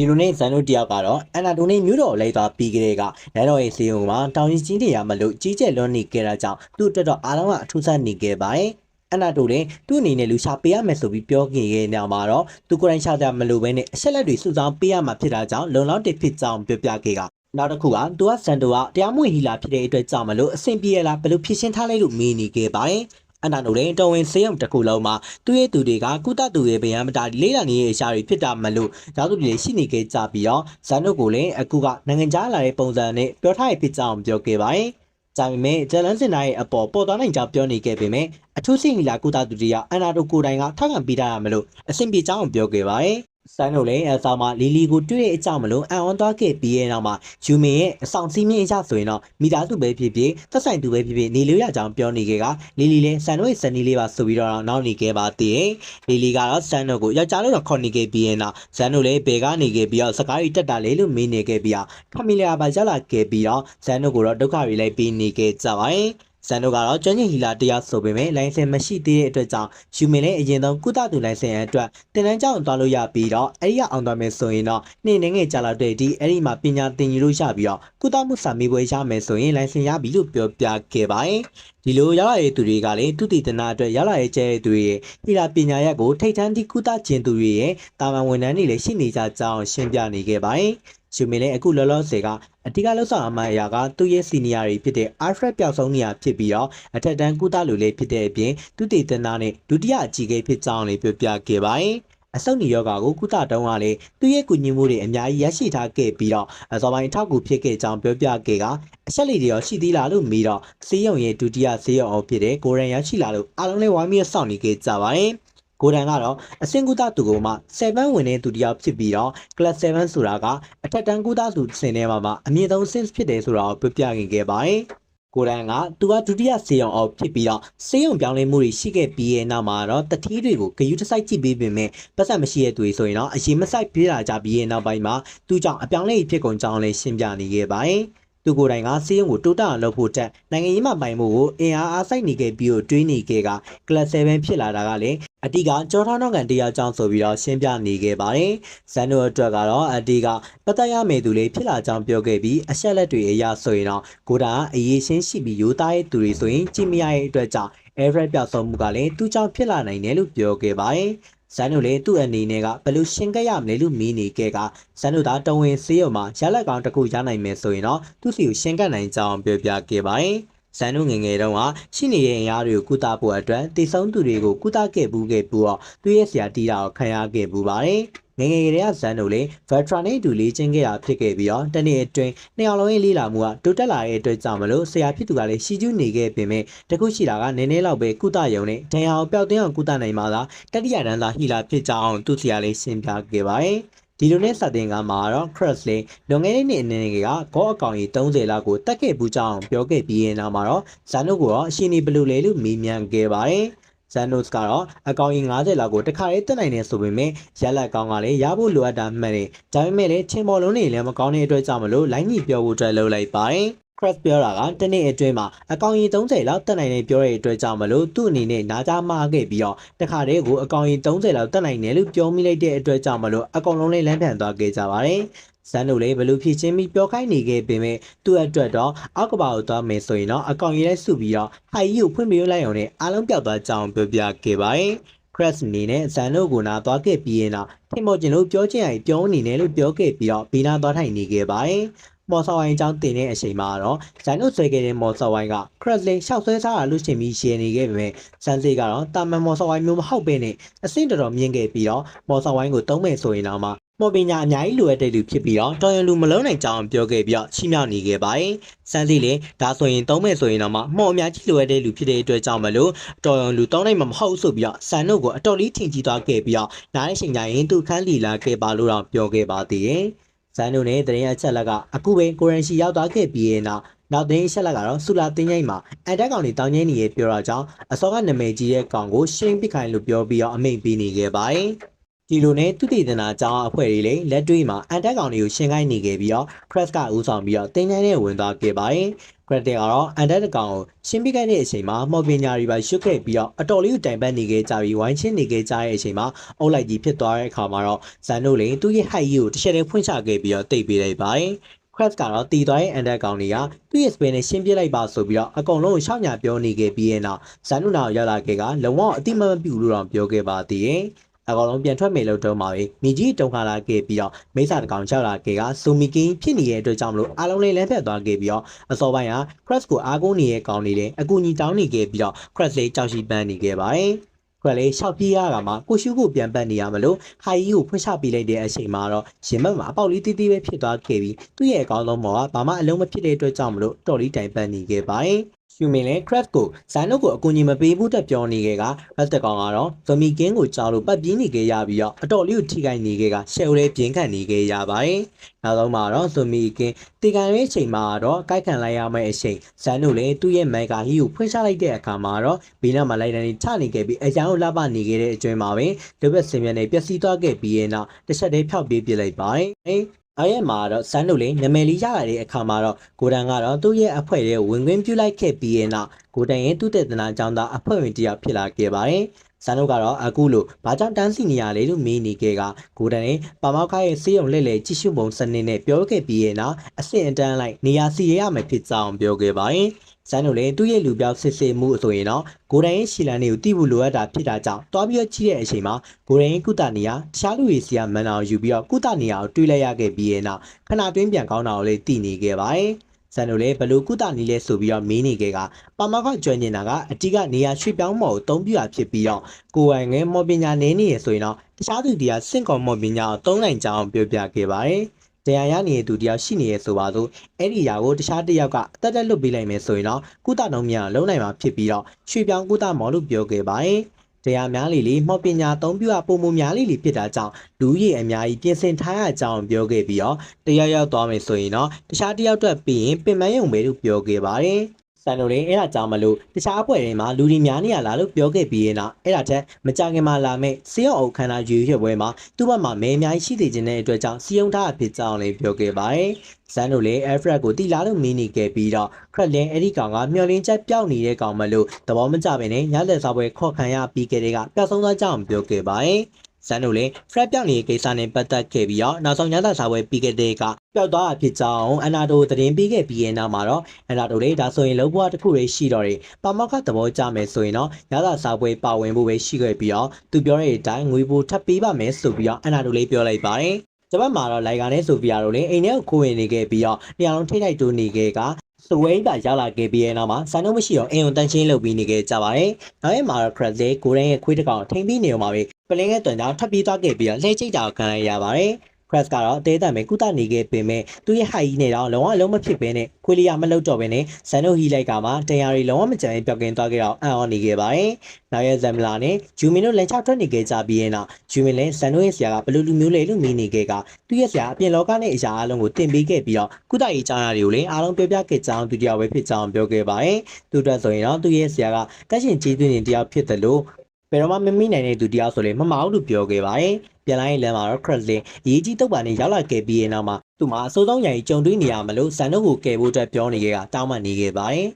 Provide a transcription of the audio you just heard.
ဒီလိုနဲ့ဇန်တို့တယောက်ကတော့အန်နာတိုနီမြို့တော်လိုက်သွားပြီးကလေးကလမ်းတော်ရဲ့စီယုံမှာတောင်ကြီးကြီးနေရမလို့ကြီးကျယ်လွန်းနေခဲ့တာကြောင့်သူ့အတွက်တော့အားလုံးကအထူးဆန်းနေခဲ့ပါတယ်အန်နာတိုလည်းသူ့အနေနဲ့လူရှာပေးရမယ်ဆိုပြီးပြောခဲ့တဲ့နေရာမှာတော့သူကိုယ်တိုင်ရှာကြမလို့ပဲနဲ့အချက်လက်တွေစုဆောင်းပေးရမှာဖြစ်တာကြောင့်လုံလောက်တစ်ဖြစ်ကြောင်းပြောပြခဲ့ကနောက်တစ်ခုကသူကစန်တိုကတရားမဝင်ဟီလာဖြစ်တဲ့အတွက်ကြောင့်မလို့အဆင်ပြေရလားဘယ်လိုဖြစ်ရှင်းထားလဲလို့မေးနေခဲ့ပါတယ် အန်နာတိုလည်းတော်ဝင်စေးရုံတစ်ခုလုံးမှာသူ့ရဲ့သူတွေကကုသသူရဲ့ဗယံမတာလေးလာနေရဲ့အရာတွေဖြစ်တာမလို့ရောက်သူတွေရှိနေခဲ့ကြပြီးတော့ဇန်တို့ကိုလည်းအခုကနိုင်ငံခြားလာတဲ့ပုံစံနဲ့ပြောထားရဖြစ်ကြောင်းပြောခဲ့ပါတယ်။ဒါပေမဲ့ဂျလန်စင်နာရဲ့အပေါ်ပေါ်သွားနိုင်ကြောင်းပြောနေခဲ့ပေမဲ့အထူးစိတ်ဟီလာကုသသူတွေကအန်နာတိုကိုယ်တိုင်ကထောက်ခံပေးထားရမလို့အဆင်ပြေကြောင်းပြောခဲ့ပါတယ်။ ဆန်တို့လည်းအဆောင်မှာလီလီကိုတွေ့တဲ့အကြောင်းမလို့အံ့ဩသွားခဲ့ပြီးရဲ့နောက်မှာယူမင်ရဲ့အဆောင်စီးမြင့်အရာဆိုရင်တော့မိသားစုပဲဖြစ်ဖြစ်သက်ဆိုင်သူပဲဖြစ်ဖြစ်နေလို့ရကြောင်းပြောနေခဲ့ကလီလီလည်းဆန်တို့ရဲ့ဇနီးလေးပါဆိုပြီးတော့နောက်နေခဲ့ပါသေးတယ်လီလီကတော့ဆန်တို့ကိုယောက်ျားလေးတော့ခေါ်နေခဲ့ပြီးရဲ့နောက်ဆန်တို့လည်းဘယ်ကနေခဲ့ပြီးတော့စကားတွေတက်တာလေလို့မေးနေခဲ့ပြီးတော့ဖမီလီယာပါရောက်လာခဲ့ပြီးတော့ဆန်တို့ကိုတော့ဒုက္ခတွေလည်းပေးနေခဲ့ကြပါတယ်ဇန်တို့ကတော့ကျွမ်းကျင်ဟီလာတရားဆိုပေမဲ့လိုင်စင်မရှိသေးတဲ့အတွက်ကြောင့်ယူမင်လည်းအရင်ဆုံးကုသသူလိုင်စင်အတွက်တင်တန်းကြောင်းသွားလို့ရပြီးတော့အဲ့ဒီကအောင်သွားမယ်ဆိုရင်တော့နေ့နေငယ်ကြာလာတဲ့ဒီအဲ့ဒီမှာပညာသင်ယူလို့ရပြီးတော့ကုသမှုစာမေးပွဲရမယ်ဆိုရင်လိုင်စင်ရပြီလို့ပြောပြခဲ့ပါတယ်ဒီလိုရောက်လာတဲ့သူတွေကလည်းသူတည်တနာအတွက်ရောက်လာတဲ့ကျဲတဲ့သူတွေရဲ့ဟီလာပညာရက်ကိုထိတ်တန်းသည့်ကုသခြင်းသူတွေရဲ့တာဝန်ဝန်ထမ်းတွေလည်းရှိနေကြကြောင်းရှင်းပြနေခဲ့ပါတယ် ယူမင်လည်းအခုလောလောဆယ်ကအတိကလောက်ဆောင်အမအရာကသူ့ရဲ့စီနီယာတွေဖြစ်တဲ့ Alfred ပျောက်ဆုံးနေရဖြစ်ပြီးတော့အထက်တန်းကုသလူလေးဖြစ်တဲ့အပြင်သူတည်တနာနဲ့ဒုတိယအကြီးအကဲဖြစ်ကြောင်းလည်းပြောပြခဲ့ပါတယ်။အဆုတ်နီယောဂါကိုကုသတုံးကလည်းသူ့ရဲ့ကုညင်မှုတွေအများကြီးရရှိထားခဲ့ပြီးတော့အစောပိုင်းအထောက်အကူဖြစ်ခဲ့ကြောင်းပြောပြခဲ့ကအချက်လေးတွေရောရှိသေးလားလို့မေးတော့စေးရုံရဲ့ဒုတိယစေးရုံအောင်ဖြစ်တဲ့ကိုရန်ရရှိလာလို့အားလုံးလည်းဝိုင်းပြီးစောင့်နေခဲ့ကြပါတယ်။ ကိုဒန်ကတော့အစင်ကူတာသူကမှ7ဝင်တဲ့သူတစ်ယောက်ဖြစ်ပြီးတော့ class 7ဆိုတာကအထက်တန်းကူတာသူစင်ထဲမှာမှအမြင့်ဆုံး sense ဖြစ်တယ်ဆိုတာကိုပြပြခဲ့ခဲ့ပါတယ်။ကိုဒန်ကသူကဒုတိယစေယုံအောင်ဖြစ်ပြီးတော့စေယုံပြောင်းလဲမှုတွေရှိခဲ့ပြီးရဲ့နောက်မှာတော့တတိတွေကိုဂယုတစိုက်ကြည့်ပေးပေမဲ့ပတ်သက်မရှိတဲ့သူတွေဆိုရင်တော့အရင်မဆိုင်ပြေးလာကြပြီးရဲ့နောက်ပိုင်းမှာသူကြောင့်အပြောင်းလဲဖြစ်ကုန်ကြောင်းလည်းရှင်းပြနေခဲ့ပါတယ်။သူကိုယ်တိုင်ကစေယုံကိုတိုးတက်အောင်လုပ်ဖို့တက်နိုင်ငံရေးမှာပိုင်မှုကိုအင်အားအားစိုက်နေခဲ့ပြီးတော့တွေးနေခဲ့က class 7ဖြစ်လာတာကလည်း အတီကကြောထောင်းနောက်ကန်တရားကြောင်းဆိုပြီးတော့ရှင်းပြနေခဲ့ပါတယ်။ဇန်နိုအတွက်ကတော့အတီကပတ်သက်ရမယ့်သူလေးဖြစ်လာကြောင်းပြောခဲ့ပြီးအဆက်လက်တွေအရဆိုရင်တော့ကိုတာကအရေးရှင်းရှိပြီးရိုးသားတဲ့သူတွေဆိုရင်ကြည့်မရတဲ့အတွက်ကြောင့် average ပြောက်ဆုံးမှုကလည်းသူ့ကြောင့်ဖြစ်လာနိုင်တယ်လို့ပြောခဲ့ပါတယ်။ဇန်နိုလည်းသူ့အနေနဲ့ကဘယ်လိုရှင်းခဲ့ရမလဲလို့မီးနေခဲ့ကဇန်နိုသာတဝင်စေးရုံမှာရလက်ကောင်တစ်ခုရနိုင်မယ်ဆိုရင်တော့သူ့စီကိုရှင်းကပ်နိုင်ကြောင်းပြောပြခဲ့ပါတယ်။ ဇန်နုငယ်ငယ်တုန်းကရှိနေတဲ့အရာတွေကိုကုသဖို့အတွက်တည်ဆုံးသူတွေကိုကုသခဲ့ဘူးခဲ့ပြီးတော့သူ့ရဲ့ဆရာတီတာကိုခံရခဲ့ဘူးပါတယ်။ငယ်ငယ်ကလေးကဇန်နုလေး veteran နဲ့အတူလေ့ကျင့်ခဲ့တာဖြစ်ခဲ့ပြီးတော့တနေ့အတွင်းနှစ်ယောက်လုံးရဲ့လေ့လာမှုကတိုးတက်လာတဲ့အတွက်ကြောင့်မလို့ဆရာဖြစ်သူကလည်းရှီကျူးနေခဲ့ပေမဲ့တခုရှိတာကနည်းနည်းလောက်ပဲကုသရုံနဲ့ဒဏ်ရာကိုပျောက်သိမ်းအောင်ကုသနိုင်မှာသာတတိယတန်းသာဟီလာဖြစ်ကြအောင်သူ့ဆရာလေးရှင်းပြခဲ့ပါတယ်။ ဒီလိုနဲ့စတင်ကမှာတော့ Cross လေးလွန်ခဲ့တဲ့နှစ်အနေနဲ့ကဂေါအကောင်ကြီး30လောက်ကိုတက်ခဲ့ဘူးကြောင်းပြောခဲ့ပြီးရင်နောက်မှာတော့ဇန်နုကိုတော့အရှင်နေဘယ်လိုလဲလို့မေးမြန်းခဲ့ပါတယ်။ဇန်နုစ်ကတော့အကောင်ကြီး90လောက်ကိုတခါလေးတက်နိုင်နေဆိုပေမဲ့ရက်လက်ကောင်ကလည်းရဖို့လိုအပ်တာမှန်တယ်။ဒါပေမဲ့လည်းချင်းပေါ်လုံးနေလည်းမကောင်းတဲ့အတွက်ကြောင့်မလို့လိုင်းကြီးပြောဖို့အတွက်လုပ်လိုက်ပါတယ်။ Crash ပြောတာကတနေ့အတွင်းမှာအကောင်ကြီး30လောက်တက်နိုင်တယ်ပြောတဲ့အတွက်ကြောင့်မလို့သူ့အနေနဲ့နားကြားမှားခဲ့ပြီးတော့တခါတည်းကိုအကောင်ကြီး30လောက်တက်နိုင်တယ်လို့ပြောမိလိုက်တဲ့အတွက်ကြောင့်မလို့အကောင်လုံးလေးလမ်းပြန်သွားခဲ့ကြပါတယ်။ဇန်တို့လည်းဘလို့ဖြစ်ချင်းပြီးပြောခိုင်းနေခဲ့ပေမဲ့သူ့အတွက်တော့အောက်ကဘာကိုသွားမယ်ဆိုရင်တော့အကောင်ကြီးလိုက်စုပြီးတော့ဟိုင်ကြီးကိုဖွင့်ပြလိုက်အောင်နဲ့အားလုံးပြောက်သွားကြအောင်ပြောပြခဲ့ပါတယ်။ Crash အနေနဲ့ဇန်တို့ကိုနာသွားခဲ့ပြီးရင်တော့ထင်ပေါ်ကျင်လို့ပြောချင်ရင်ပြောနေတယ်လို့ပြောခဲ့ပြီးတော့ဘီနာသွားထိုင်နေခဲ့ပါတယ်။ မော်ဆော်ဝိုင်းအကြောင်းတင်တဲ့အချိန်မှာတော့ဇန်တို့ဆွဲခဲ့တဲ့မော်ဆော်ဝိုင်းက Crash လေးရှောက်ဆွဲစားတာလို့ရှင်ပြီးရှယ်နေခဲ့ပေမဲ့ဇန်စီကတော့တာမန်မော်ဆော်ဝိုင်းမျိုးမဟုတ်ပဲနဲ့အဆင့်တော်တော်မြင့်ခဲ့ပြီးတော့မော်ဆော်ဝိုင်းကိုတုံးမယ်ဆိုရင်တော့မှမော်ပညာအများကြီးလိုအပ်တဲ့လူဖြစ်ပြီးတော့တော်ရန်လူမလုံးနိုင်ကြောင်းပြောခဲ့ပြီးတော့ချိမြောက်နေခဲ့ပါတယ်။စမ်းစီလေဒါဆိုရင်တုံးမယ်ဆိုရင်တော့မှမော်အများကြီးလိုအပ်တဲ့လူဖြစ်တဲ့အတွက်ကြောင့်မလို့တော်ရန်လူတောင်းနိုင်မှာမဟုတ်ဆိုပြီးတော့ဆန်တို့ကိုအတော်လေးထင်ကြီးသွားခဲ့ပြီးတော့နားတဲ့ချိန်ကျရင်သူခန်းလီလာခဲ့ပါလို့တော့ပြောခဲ့ပါသေးတယ်။ ဇန်တို့နဲ့တရင်အချက်လက်ကအခုပဲကိုရန်ရှိရောက်သွားခဲ့ပြီးရင်တော့နောက်သိန်းရှက်လက်ကတော့ဆူလာတင်းကြီးမှာအန်တက်ကောင်တွေတောင်းကျင်းနေရပြောတာကြောင့်အစောကနာမည်ကြီးတဲ့ကောင်ကိုရှင်းပစ်ခိုင်းလို့ပြောပြီးတော့အမိန့်ပေးနေခဲ့ပါတယ်။ ဒီလိုနဲ့သူတည်တနာကျောင်းအဖွဲ့တွေလည်းလက်တွေ့မှာအန်တက်ကောင်တွေကိုရှင်းခိုင်းနေခဲ့ပြီးတော့ Crash ကဦးဆောင်ပြီးတော့တင်းတိုင်းနဲ့ဝင်သွားခဲ့ပါတယ်။ Crash ကတော့အန်တက်ကောင်ကိုရှင်းပြခဲ့တဲ့အချိန်မှာမော်ပညာတွေပါရွတ်ခဲ့ပြီးတော့အတော်လေးကိုတိုင်ပတ်နေခဲ့ကြပြီးဝိုင်းချင်းနေခဲ့ကြတဲ့အချိန်မှာအုပ်လိုက်ကြီးဖြစ်သွားတဲ့အခါမှာတော့ဇန်တို့လည်းသူ့ရဲ့ height ကြီးကိုတစ်ချက်တည်းဖွင့်ချခဲ့ပြီးတော့တိတ်ပေးလိုက်ပါတယ်။ Crash ကတော့တီသွားရဲ့အန်တက်ကောင်တွေကသူ့ရဲ့ spin နဲ့ရှင်းပြလိုက်ပါဆိုပြီးတော့အကုန်လုံးကိုရှောက်ညာပြောနေခဲ့ပြီးရဲ့နောက်ဇန်နုနာကိုရောက်လာခဲ့ကလုံးဝအတိမမပြူလို့တော့ပြောခဲ့ပါသေးတယ်။ အကောင်လုံးပြန်ထွက်မယ်လို့တုံးပါပဲမိကြီးတုံခါလာခဲ့ပြီးတော့မိစ္ဆာတကောင်ရောက်လာခဲ့ကဇူမီကင်းဖြစ်နေတဲ့အတွက်ကြောင့်မလို့အားလုံးလေးလမ်းဖြတ်သွားခဲ့ပြီးတော့အစောပိုင်းက Crash ကိုအားကိုးနေတဲ့ကောင်တွေလည်းအကူကြီးတောင်းနေခဲ့ပြီးတော့ Crash လေးကြောက်ရှိပန်းနေခဲ့ပါတယ်။ခွက်လေးရှောက်ပြေးရတာမှာကိုရှုကိုပြန်ပတ်နေရမလို့ဟာကြီးကိုဖွင့်ချပေးလိုက်တဲ့အချိန်မှာတော့ရင်ဘတ်မှာအပေါက်လေးတီးတီးပဲဖြစ်သွားခဲ့ပြီးသူ့ရဲ့အကောင်းဆုံးမော်ကဘာမှအလုံးမဖြစ်တဲ့အတွက်ကြောင့်မလို့တော်လေးတိုင်ပတ်နေခဲ့ပါတယ် ရှူမင်လည်း craft ကိုဇိုင်းတို့ကိုအကူအညီမပေးဘူးတက်ပြောနေခဲ့က rest ကောင်ကတော့ဇမီကင်းကိုကြောက်လို့ပတ်ပြင်းနေခဲ့ရပြီးတော့အတော်လေးကိုထိခိုက်နေခဲ့ကရှယ်လေးပြင်းခတ်နေခဲ့ရပါတယ်နောက်ဆုံးမှာတော့ဇမီကင်းတီကန်ရဲ့အချိန်မှာတော့ကိုက်ခံလိုက်ရမယ့်အချိန်ဇိုင်းတို့လည်းသူ့ရဲ့မိုက်ကဟီကိုဖွင့်ချလိုက်တဲ့အခါမှာတော့ဘီနာမှာလိုက်တန်းချနေခဲ့ပြီးအရန်ကိုလှပနေခဲ့တဲ့အကျွမ်းမှာပဲဒုဘက်စင်မြနဲ့ပျက်စီးသွားခဲ့ပြီးရဲ့နောက်တစ်ချက်တည်းဖျောက်ပြေးပြလိုက်ပါတယ် အဲ့ရဲ့မှာတော့ဇန်တို့လေးနမယ်လေးရလာတဲ့အခါမှာတော့ကိုဒန်ကတော့သူ့ရဲ့အဖွဲ့ရဲ့ဝင်ခွင့်ပြုလိုက်ခဲ့ပြီးရဲ့နောက်ကိုဒန်ရဲ့သူ့တဲ့တနာကြောင့်သာအဖွဲ့ဝင်တစ်ယောက်ဖြစ်လာခဲ့ပါတယ်။ ဇန်တို့ကတော့အခုလိုဘာကြောင့်တန်းစီနေရလဲလို့မေးနေခဲ့ကကိုဒန်ရဲ့ပါမောက်ခရဲ့စေးရုံလက်လေကြည့်ရှုပုံစနစ်နဲ့ပြောခဲ့ပြီးရဲ့နောက်အဆင့်အတန်းလိုက်နေရာစီရရမယ်ဖြစ်ကြောင်းပြောခဲ့ပါတယ်။ဇန်တို့လည်းသူ့ရဲ့လူပြောက်စစ်စစ်မှုဆိုရင်တော့ဂိုဒန်ရဲ့ရှီလန်တွေကိုတိဖို့လိုအပ်တာဖြစ်တာကြောင့်တွားပြီးတော့ကြည့်တဲ့အချိန်မှာဂိုဒန်ရဲ့ကုသနေရတခြားလူတွေစီကမန်နာကိုယူပြီးတော့ကုသနေရကိုတွေးလိုက်ရခဲ့ပြီးရဲ့နောက်ခဏတွင်းပြန်ကောင်းတာကိုလည်းတည်နေခဲ့ပါတယ်။ဇ န်တို့လည်းဘလို့ကုသနီလဲဆိုပြီးတော့မင်းနေခဲ့ကပါမခကျွမ်းနေတာကအတိကနေရာရွှေ့ပြောင်းမော်ကိုတုံးပြတာဖြစ်ပြီးတော့ကိုယ်ပိုင်ငယ်မော်ပညာနေနေရဆိုရင်တော့တခြားသူတွေကစင့်ကော်မော်ပညာကိုသုံးနိုင်ကြအောင်ပြောပြခဲ့ပါတယ်။တရားရနေတဲ့သူတယောက်ရှိနေရဆိုပါစို့အဲ့ဒီຢာကိုတခြားတစ်ယောက်ကအသက်တက်လွတ်ပေးလိုက်မယ်ဆိုရင်တော့ကုသနှုံးများလုံးနိုင်မှာဖြစ်ပြီးတော့ရွှေပြောင်းကုသမော်လို့ပြောခဲ့ပါတယ်။တ ရားများလေလေမှောက်ပညာအသုံးပြုအပုံမများလေလေဖြစ်တာကြောင့်လူကြီးအများကြီးပြင်ဆင်ထားရကြောင်းပြောခဲ့ပြီးတော့တရားရောက်သွားမယ်ဆိုရင်တော့တခြားတစ်ယောက်အတွက်ပြီးရင်ပင်မယုံပဲလို့ပြောခဲ့ပါတယ်။ စံတို့လေးအဲ့ဒါကြောင့်မလို့တခြားအဖွဲ့တွေမှာလူတွေများနေရလားလို့ပြောခဲ့ပြီးရင်တော့အဲ့ဒါထက်မကြခင်မှာလာမဲ့စေရောအုပ်ခန္ဓာရွေရွှဲပွဲမှာသူ့ဘက်မှာမဲအများကြီးရှိသေးခြင်းတဲ့အတွက်ကြောင့်စီယုံထားအဖြစ်ကြောင်းလည်းပြောခဲ့ပါတယ်။ဇန်တို့လည်း Alfred ကိုတီလာလို့မင်းနေခဲ့ပြီးတော့ Crack လည်းအဲ့ဒီကောင်ကမျောလင်းချက်ပျောက်နေတဲ့ကောင်မလို့သဘောမကျဘဲနဲ့ညလက်စားပွဲခေါ်ခံရပြီးခဲ့တဲ့ကပျောက်ဆုံးသွားကြောင်းပြောခဲ့ပါတယ်။ ဇန်တို့လည်း Fred ပြောင်းနေတဲ့ကိစ္စနဲ့ပတ်သက်ခဲ့ပြီးတော့နောက်ဆုံးညသာစားပွဲပြီးခဲ့တဲ့ကပျောက်သွားတာဖြစ်ကြောင်းအနာတိုသတင်းပေးခဲ့ပြီးရဲ့နောက်မှာတော့အနာတိုလေးဒါဆိုရင်လုံးဝတစ်ခုလေးရှိတော့တယ်ပါမောက်ကသဘောကျမယ်ဆိုရင်တော့ညသာစားပွဲပါဝင်ဖို့ပဲရှိခဲ့ပြီးတော့သူပြောတဲ့အတိုင်းငွေပိုထပ်ပေးပါမယ်ဆိုပြီးတော့အနာတိုလေးပြောလိုက်ပါတယ်ဂျပန်မှာတော့လိုက်ကာနဲ့ဆိုဖီယာတို့လည်းအိမ်ထဲကိုခိုးဝင်နေခဲ့ပြီးတော့တရားလုံးထိတ်ထိုက်တိုးနေခဲ့က စဝိန်းပါရောက်လာခဲ့ပြီးတဲ့နောက်မှာစံတော့မရှိတော့အိမ်ုံတန်းချင်းလုပ်ပြီးနေခဲ့ကြပါတယ်။နောက်ရက်မှာတော့ Crash လေးကိုရန်ရဲ့ခွေးတစ်ကောင်ထိမ့်ပြီးနေအောင်ပါပဲ။ပလင်းရဲ့တွန်ကြောင့်ထပ်ပြီးသွားခဲ့ပြီးတော့လှည့်ချိတ်တာကိုခံလိုက်ရပါတယ်။ Crash ကတော့အသေးအံပဲကုသနေခဲ့ပေမဲ့သူ့ရဲ့ height ကြီးနဲ့တော့လုံးဝလုံးမဖြစ်ဘဲနဲ့ခွေးလေးရမလောက်တော့ဘဲနဲ့ဇန်နိုဟီလိုက်ကမှတရားရီလုံးဝမကြမ်းပျောက်ကင်းသွားခဲ့တော့အံ့ဩနေခဲ့ပါတယ်။နောက်ရက်ဇမ်မလာနဲ့ဂျူမင်တို့လန်ချထွက်နေခဲ့ကြပြီးရဲ့နောက်ဂျူမင်လည်းဇန်နိုရဲ့ဆရာကဘယ်လိုလူမျိုးလဲလို့မေးနေခဲ့ကသူ့ရဲ့ဆရာအပြင်လောကနဲ့အရာအလုံးကိုတင်ပေးခဲ့ပြီးတော့ကုသရေးအကြောင်းအရာတွေကိုလည်းအားလုံးပြောပြခဲ့ကြောင်းသူတယောက်ပဲဖြစ်ကြောင်းပြောခဲ့ပါတယ်။သူအတွက်ဆိုရင်တော့သူ့ရဲ့ဆရာကတက်ရှင်ကြီးသွင်းနေတယောက်ဖြစ်တယ်လို့ဘယ်တော့မှမမိနိုင်တဲ့သူတယောက်ဆိုလေမမအောင်လို့ပြောခဲ့ပါတယ်။ ပြန်လိုက်ရင်လမ်းမှာတော့ Craslin အရေးကြီးတုတ်ပါနဲ့ရောက်လာခဲ့ပြီးရဲ့နောက်မှာသူ့မှာအစိုးဆုံးရည်ကြုံတွေ့နေရမလို့ဇန်တို့ကိုကယ်ဖို့အတွက်ပြောနေခဲ့တာတောင်းပန်နေခဲ့ပါတယ်။